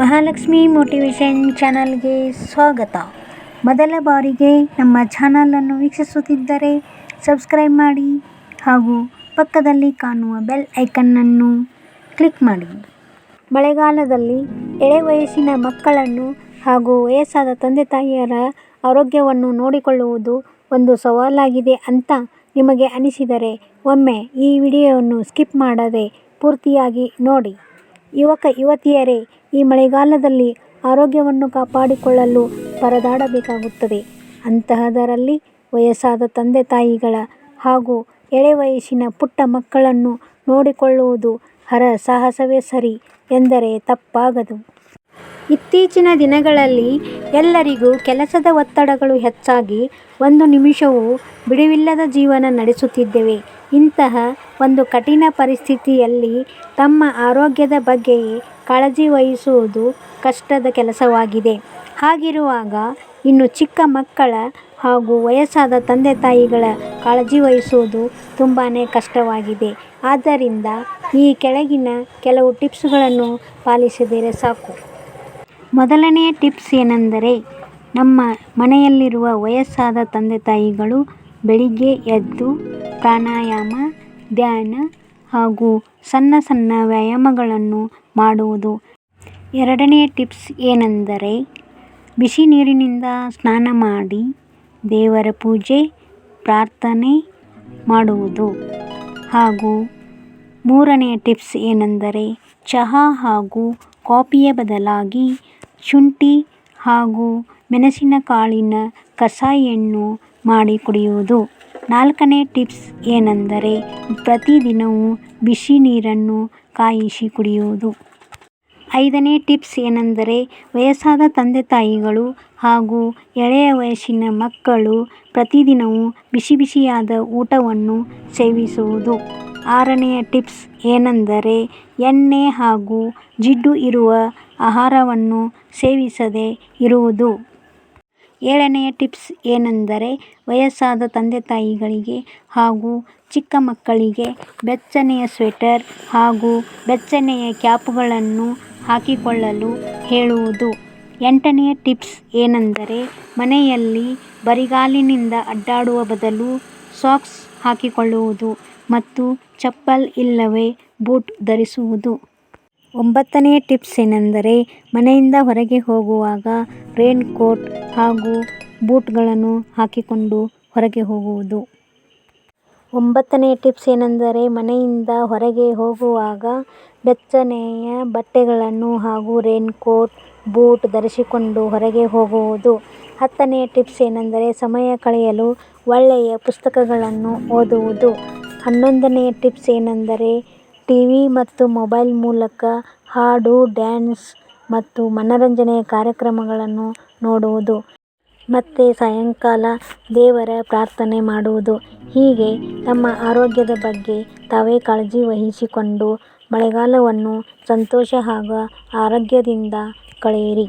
Mahalakshmi motivation ಚಾನಲ್ಗೆ ಸ್ವಾಗತ. ಮೊದಲ ಬಾರಿಗೆ ನಮ್ಮ ಚಾನಲನ್ನು ವೀಕ್ಷಿಸುತ್ತಿದ್ದರೆ ಸಬ್ಸ್ಕ್ರೈಬ್ ಮಾಡಿ ಹಾಗೂ ಪಕ್ಕದಲ್ಲಿ ಕಾಣುವ ಬೆಲ್ ಐಕನ್ನನ್ನು ಕ್ಲಿಕ್ ಮಾಡಿ. ಮಳೆಗಾಲದಲ್ಲಿ ಎಳೆ ವಯಸ್ಸಿನ ಮಕ್ಕಳನ್ನು ಹಾಗೂ ವಯಸ್ಸಾದ ತಂದೆ ತಾಯಿಯರ ಆರೋಗ್ಯವನ್ನು ನೋಡಿಕೊಳ್ಳುವುದು ಒಂದು ಸವಾಲಾಗಿದೆ ಅಂತ ನಿಮಗೆ ಅನಿಸಿದರೆ ಒಮ್ಮೆ ಈ ವಿಡಿಯೋವನ್ನು ಸ್ಕಿಪ್ ಮಾಡದೆ ಪೂರ್ತಿಯಾಗಿ ನೋಡಿ. ಯುವಕ, ಯುವತಿಯರೇ, ಈ ಮಳೆಗಾಲದಲ್ಲಿ ಆರೋಗ್ಯವನ್ನು ಕಾಪಾಡಿಕೊಳ್ಳಲು ಪರದಾಡಬೇಕಾಗುತ್ತದೆ. ಅಂತಹದರಲ್ಲಿ ವಯಸ್ಸಾದ ತಂದೆ ತಾಯಿಗಳ ಹಾಗೂ ಎಳೆ ವಯಸ್ಸಿನ ಪುಟ್ಟ ಮಕ್ಕಳನ್ನು ನೋಡಿಕೊಳ್ಳುವುದು ಹರ ಸಾಹಸವೇ ಸರಿ ಎಂದರೆ ತಪ್ಪಾಗದು. ಇತ್ತೀಚಿನ ದಿನಗಳಲ್ಲಿ ಎಲ್ಲರಿಗೂ ಕೆಲಸದ ಒತ್ತಡಗಳು ಹೆಚ್ಚಾಗಿ ಒಂದು ನಿಮಿಷವೂ ಬಿಡುವಿಲ್ಲದ ಜೀವನ ನಡೆಸುತ್ತಿದ್ದೇವೆ. ಇಂತಹ ಒಂದು ಕಠಿಣ ಪರಿಸ್ಥಿತಿಯಲ್ಲಿ ತಮ್ಮ ಆರೋಗ್ಯದ ಬಗ್ಗೆಯೇ ಕಾಳಜಿ ವಹಿಸುವುದು ಕಷ್ಟದ ಕೆಲಸವಾಗಿದೆ. ಹಾಗಿರುವಾಗ ಇನ್ನು ಚಿಕ್ಕ ಮಕ್ಕಳ ಹಾಗೂ ವಯಸ್ಸಾದ ತಂದೆ ತಾಯಿಗಳ ಕಾಳಜಿ ವಹಿಸುವುದು ತುಂಬಾ ಕಷ್ಟವಾಗಿದೆ. ಆದ್ದರಿಂದ ಈ ಕೆಳಗಿನ ಕೆಲವು ಟಿಪ್ಸ್ಗಳನ್ನು ಪಾಲಿಸಿದರೆ ಸಾಕು. ಮೊದಲನೆಯ ಟಿಪ್ಸ್ ಏನೆಂದರೆ, ನಮ್ಮ ಮನೆಯಲ್ಲಿರುವ ವಯಸ್ಸಾದ ತಂದೆ ತಾಯಿಗಳು ಬೆಳಿಗ್ಗೆ ಎದ್ದು ಪ್ರಾಣಾಯಾಮ, ಧ್ಯಾನ ಹಾಗೂ ಸಣ್ಣ ಸಣ್ಣ ವ್ಯಾಯಾಮಗಳನ್ನು ಮಾಡುವುದು. ಎರಡನೆಯ ಟಿಪ್ಸ್ ಏನೆಂದರೆ, ಬಿಸಿ ನೀರಿನಿಂದ ಸ್ನಾನ ಮಾಡಿ ದೇವರ ಪೂಜೆ, ಪ್ರಾರ್ಥನೆ ಮಾಡುವುದು. ಹಾಗೂ ಮೂರನೆಯ ಟಿಪ್ಸ್ ಏನೆಂದರೆ, ಚಹಾ ಹಾಗೂ ಕಾಫಿಯ ಬದಲಾಗಿ ಶುಂಠಿ ಹಾಗೂ ಮೆಣಸಿನಕಾಳಿನ ಕಷಾಯವನ್ನು ಮಾಡಿ ಕುಡಿಯುವುದು. ನಾಲ್ಕನೇ ಟಿಪ್ಸ್ ಏನೆಂದರೆ ಪ್ರತಿದಿನವೂ ಬಿಸಿ ನೀರನ್ನು ಕಾಯಿಸಿ ಕುಡಿಯುವುದು. ಐದನೇ ಟಿಪ್ಸ್ ಏನೆಂದರೆ ವಯಸ್ಸಾದ ತಂದೆ ತಾಯಿಗಳು ಹಾಗೂ ಎಳೆಯ ವಯಸ್ಸಿನ ಮಕ್ಕಳು ಪ್ರತಿದಿನವೂ ಬಿಸಿ ಬಿಸಿಯಾದ ಊಟವನ್ನು ಸೇವಿಸುವುದು. ಆರನೆಯ ಟಿಪ್ಸ್ ಏನೆಂದರೆ ಎಣ್ಣೆ ಹಾಗೂ ಜಿಡ್ಡು ಇರುವ ಆಹಾರವನ್ನು ಸೇವಿಸದೇ ಇರುವುದು. ಏಳನೆಯ ಟಿಪ್ಸ್ ಏನೆಂದರೆ ವಯಸ್ಸಾದ ತಂದೆ ತಾಯಿಗಳಿಗೆ ಹಾಗೂ ಚಿಕ್ಕ ಮಕ್ಕಳಿಗೆ ಬೆಚ್ಚನೆಯ ಸ್ವೆಟರ್ ಹಾಗೂ ಬೆಚ್ಚನೆಯ ಕ್ಯಾಪುಗಳನ್ನು ಹಾಕಿಕೊಳ್ಳಲು ಹೇಳುವುದು. ಎಂಟನೆಯ ಟಿಪ್ಸ್ ಏನೆಂದರೆ ಮನೆಯಲ್ಲಿ ಬರಿಗಾಲಿನಿಂದ ಅಡ್ಡಾಡುವ ಬದಲು ಸಾಕ್ಸ್ ಹಾಕಿಕೊಳ್ಳುವುದು ಮತ್ತು ಚಪ್ಪಲ್ ಇಲ್ಲವೇ ಬೂಟ್ ಧರಿಸುವುದು. ಒಂಬತ್ತನೆಯ ಟಿಪ್ಸ್ ಏನೆಂದರೆ ಮನೆಯಿಂದ ಹೊರಗೆ ಹೋಗುವಾಗ ರೇನ್ ಕೋಟ್ ಹಾಗೂ ಬೂಟ್ಗಳನ್ನು ಹಾಕಿಕೊಂಡು ಹೊರಗೆ ಹೋಗುವುದು. ಒಂಬತ್ತನೆಯ ಟಿಪ್ಸ್ ಏನೆಂದರೆ ಮನೆಯಿಂದ ಹೊರಗೆ ಹೋಗುವಾಗ ಬೆಚ್ಚನೆಯ ಬಟ್ಟೆಗಳನ್ನು ಹಾಗೂ ರೇನ್ ಕೋಟ್ ಬೂಟ್ ಧರಿಸಿಕೊಂಡು ಹೊರಗೆ ಹೋಗುವುದು. ಹತ್ತನೆಯ ಟಿಪ್ಸ್ ಏನೆಂದರೆ ಸಮಯ ಕಳೆಯಲು ಒಳ್ಳೆಯ ಪುಸ್ತಕಗಳನ್ನು ಓದುವುದು. ಹನ್ನೊಂದನೆಯ ಟಿಪ್ಸ್ ಏನೆಂದರೆ ಟಿವಿ ಮತ್ತು ಮೊಬೈಲ್ ಮೂಲಕ ಹಾಡು, ಡ್ಯಾನ್ಸ್ ಮತ್ತು ಮನರಂಜನೆಯ ಕಾರ್ಯಕ್ರಮಗಳನ್ನು ನೋಡುವುದು. ಮತ್ತು ಸಾಯಂಕಾಲ ದೇವರ ಪ್ರಾರ್ಥನೆ ಮಾಡುವುದು. ಹೀಗೆ ತಮ್ಮ ಆರೋಗ್ಯದ ಬಗ್ಗೆ ತಾವೇ ಕಾಳಜಿ ವಹಿಸಿಕೊಂಡು ಮಳೆಗಾಲವನ್ನು ಸಂತೋಷ ಹಾಗೂ ಆರೋಗ್ಯದಿಂದ ಕಳೆಯಿರಿ.